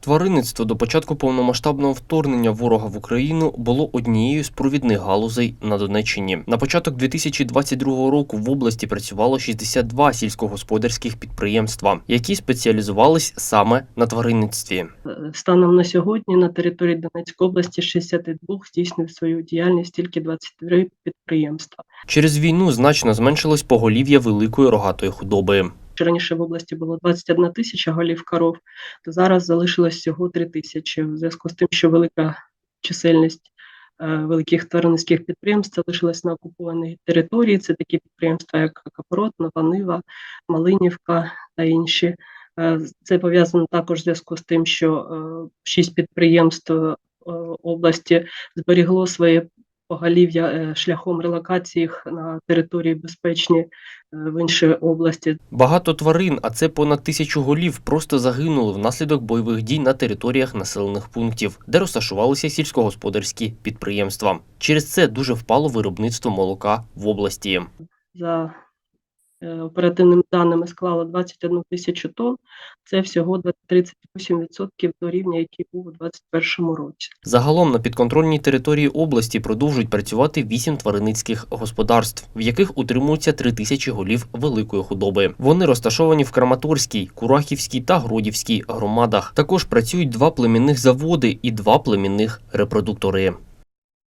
Тваринництво до початку повномасштабного вторгнення ворога в Україну було однією з провідних галузей на Донеччині. На початок 2022 року в області працювало 62 сільськогосподарських підприємства, які спеціалізувались саме на тваринництві. Станом на сьогодні на території Донецької області 62 здійснюють свою діяльність тільки 23 підприємства. Через війну значно зменшилось поголів'я великої рогатої худоби. Що Раніше в області було 21 тисяча голів коров, то зараз залишилось всього 3 тисячі. В зв'язку з тим, що велика чисельність е, великих тваринницьких підприємств залишилась на окупованій території. Це такі підприємства, як Капорот, Нова Малинівка та інші. Е, Це пов'язано також в зв'язку з тим, що е, шість підприємств області зберігло своє поголів'я е, шляхом релокації їх на території безпечні е, в інші області. Багато тварин, а це понад тисячу голів, просто загинули внаслідок бойових дій на територіях населених пунктів, де розташувалися сільськогосподарські підприємства. Через це дуже впало виробництво молока в області. За оперативними даними склало 21 тисячу тонн. Це всього 38% до рівня, який був у 2021 році. Загалом на підконтрольній території області продовжують працювати вісім тваринницьких господарств, в яких утримуються три тисячі голів великої худоби. Вони розташовані в Краматорській, Курахівській та Гродівській громадах. Також працюють два племінних заводи і два племінних репродуктори.